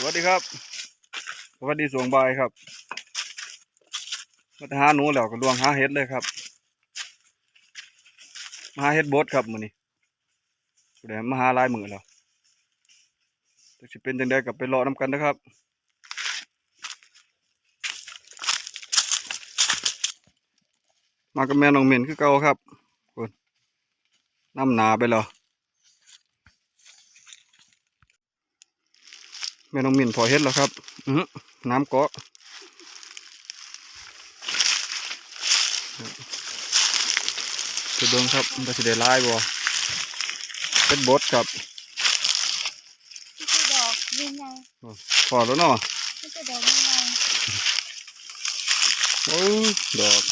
สวัสดีครับ สวัสดีสวงบายครับมาหาหนูแล้วก็ลวงหาเห็ดเลยครับมาหาเห็ดบดครับมือนี้เดี๋ยวมาหาลายมือแล้วจะสิเป็นจังไดกับไปรอนํกันนะครับมากับแม่น้องเหม็นคือเก่าครับคนน้ำหนาไปแล้ว แม่น้องมินพอเฮ็ดแล้วครับ อือหือน้ำเกาะจะเบิ่งครับมันจะได้หลายบ่เป็นบดครับไม่ใช่ดอกยังไงพอแล้วเนาะไม่ใช่ดอกยังไงโอ้ยดอก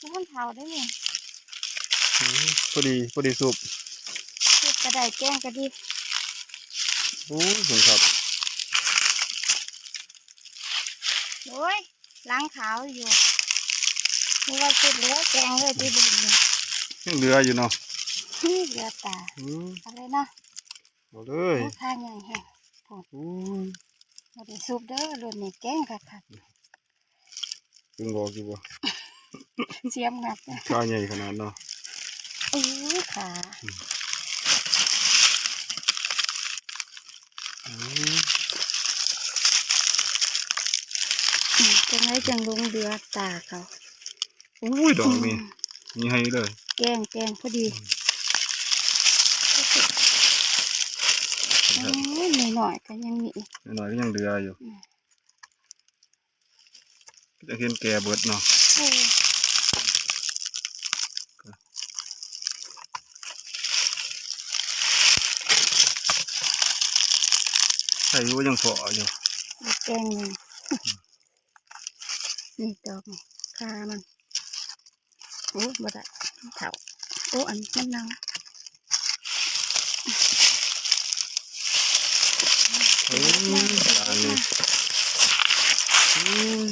มันต้นเผาได้เนี่ยอื้อพอดีพอดีสุกคือกระไดแกล้งกระดิ โอ้ยเห็นครับโอ้ยล้างขาวอยู่นี่ว่าคิดเหลือแกงเลยที่บุญเนี่ยยังเหลืออยู่เนาะนี่เหลือตาอืออะไรเนาะเอาเลยโอ้ข้างใหญ่แฮะโอ้ยบ่ได้ซุปเด้อรุ่นนี้แกงค่ะค่ะตึงบอกอยู่บ่เสียมงับข้าใหญ่ขนาดเนาะโอ้ยขา อื้อ อืมจังไรจังลงเดือตาเขาโอ้ยดอกนี่มีให้เลย แกงแกงพอดีโอ้ยหน่อยๆก็ยังมีหน่อยๆก็ยังเหลืออยู่อืมจะเห็นแก่เบิดเนาะโอ้ยใส่ว่ายังพออยู่มีแกงหนึ่ง นี่ดอกนี่คามัน โอ้บ่ได้เถาโอ้อันนี้มันเน่าโอ้ยตายเลยโอ้ย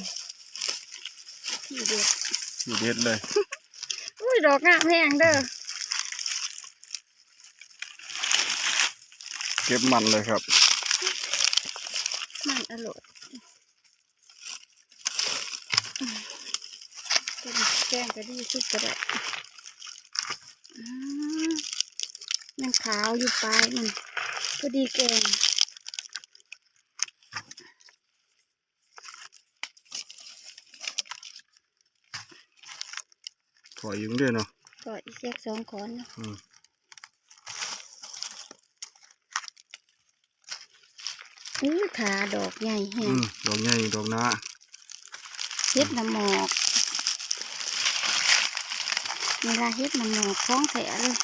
ที่เด็ดสีเด็ดเลยอุ้ยดอกงามแห้งเด้อเก็บมันเลยครับ มันอร่อย อืมเป็นแกงก็ดีสุดก็ได้อืมมันขาวอยู่ปลายมันพอดีแกงถอยอยู่ด้วยเนาะก็อีกแยกสองขอนเนาะอืมอื้อขาดอกใหญ่แห้อืงมดอกใหญ่ดอกหน้า เฮ็ดน้ำหมอกเวลาเฮ็ดน้ำหมอกคล้องแถเลย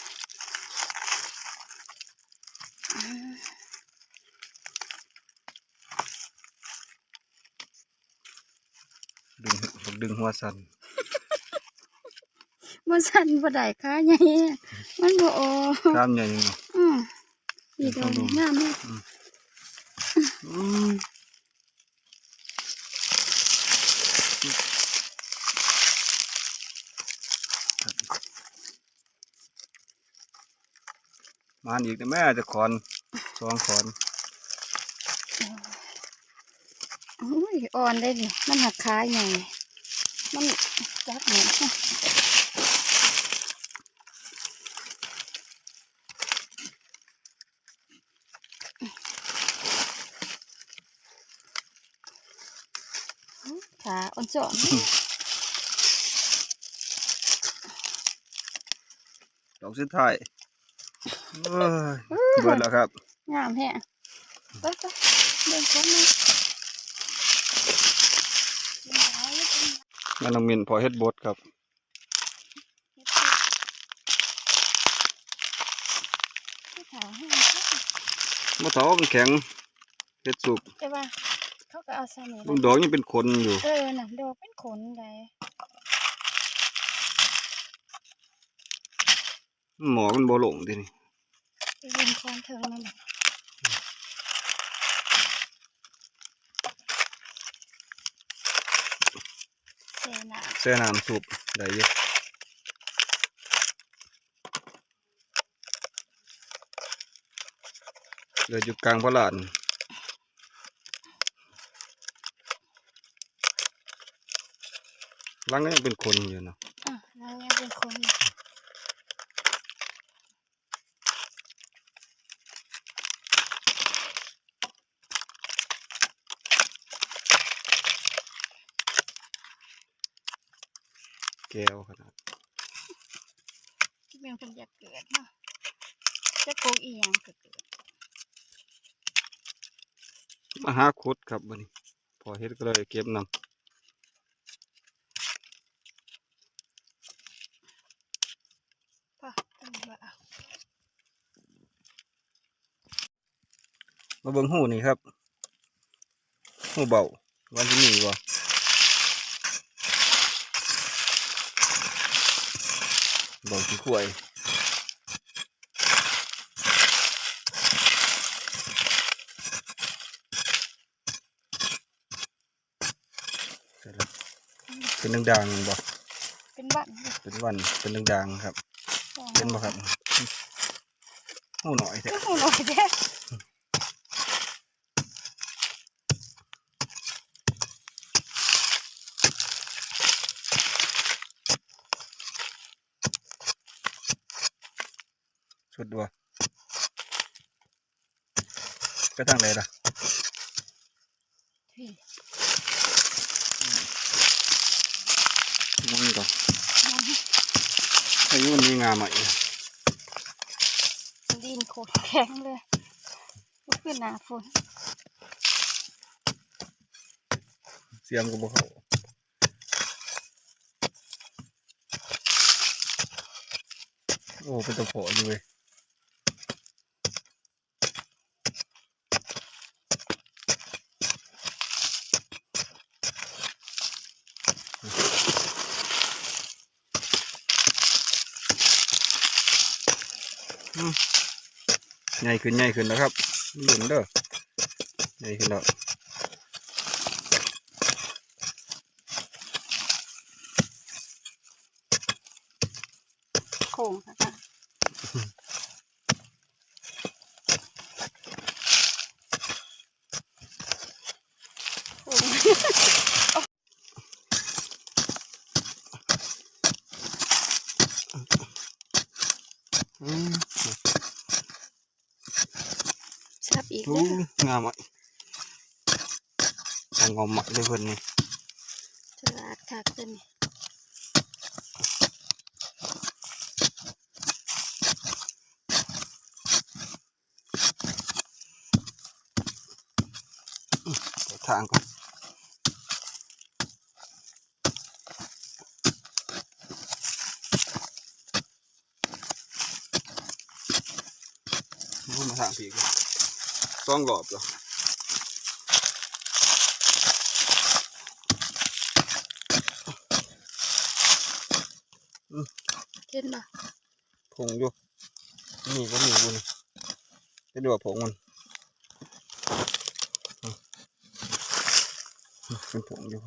อืมดึงดึงหัวสันมันสั่นบ่ได้ขาใหญ่แห้งมันบ่ออกตามใหญ่เนาะอืมอีดอกนี่งามเลยอืม มานอีกนะแม่จะขอนสองขอนอุ้ยอ่อนได้ดิมันหักขาใหญ่มันจับเหมือนขาอ่อนสอนดอกสุดท้าย เอ้ยเบิดแล้วครับงามแฮะไปไปเดินเข้ามาเดินหาเลยเดินแม่น้องมินพอเฮ็ดบดครับให้ขาวให้มะเถามันแข็งเฮ็ดสุกแต่ว่าเขาก็เอาใส่นี่บางดอกยังเป็นขนอยู่ เออน่ะดอกเป็นขนได้หมอมันบ่ลงทีนี่ ไปยิงคองเทินั่นเสื้อนำเสื้อน้ำสูบได้ยอะเดือยู่กลางพลานลังนี้เป็นคนอยู่เนาะร่ะแเนี่ยเป็นคน แก้วขนาดที่เป็นคนอยากเกิดเนาะจะโกงอีหยังก็เกิดมาหาคุดครับวันนี้ พอเฮ็ดก็เลยเก็บนำป่ะต้องว่าเอามาเบิ่งหูนี่ครับหูเบาวันที่มีบ่เบาขี้ขวยเสร็จแล้วเป็นด่างๆบ่เป็นบ้านเลยเป็นวันเป็นด่างๆครับ เป็นบ่ครับหูหน่อยแท้ก็หูหน่อยเด้ สุดบ่ไปทางไหนล่ะพี่มันก่อนมองให้อายุมันมีงามอะดินโคตรแข็งเลยก็คือหนาฝนเสียมก็บ่เข้าโอ้ เป็นตัวโผล่อยู่เว้ย ใหญ่ขึ้นใหญ่ขึ้นแล้วครับหลุนเด้อใหญ่ขึ้นแล้ว โค้งค่ะค่ะโค้ง อืม ชับอีกโอ้เด้องามอะเอางอมห มักเลยเพิ่นนี่ฉลาดคักตัวนี้เปิดทางก่อนเอามาทางผีกันสองรอบแล้วเห็นบ่ผงอยู่นี่ก็มีบุญจะดูว่าผงมันอืมอืมเป็นผงอยู่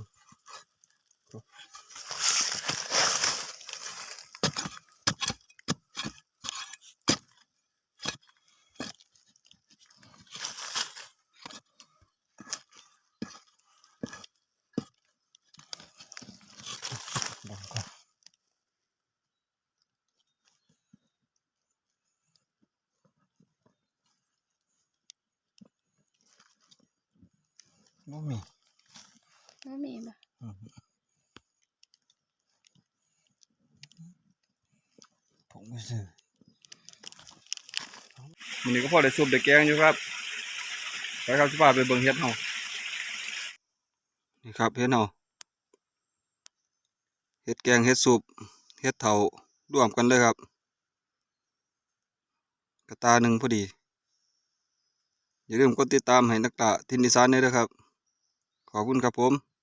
บ่มีบ่มีบ่อืมผมไม่ซื้อมันนี้ก็พอได้ซุปได้แกงอยู่ครับไปครับสิพาไปเบิ่งเฮ็ดเฮานี่ครับเฮ็ดเฮาเฮ็ดแกงเฮ็ดซุปเฮ็ดเถารวมกันเลยครับ กระตาหนึ่งพอดี อย่าลืมกดติดตามให้นักตะทินอีสานด้วยนะครับ ขอบคุณครับผม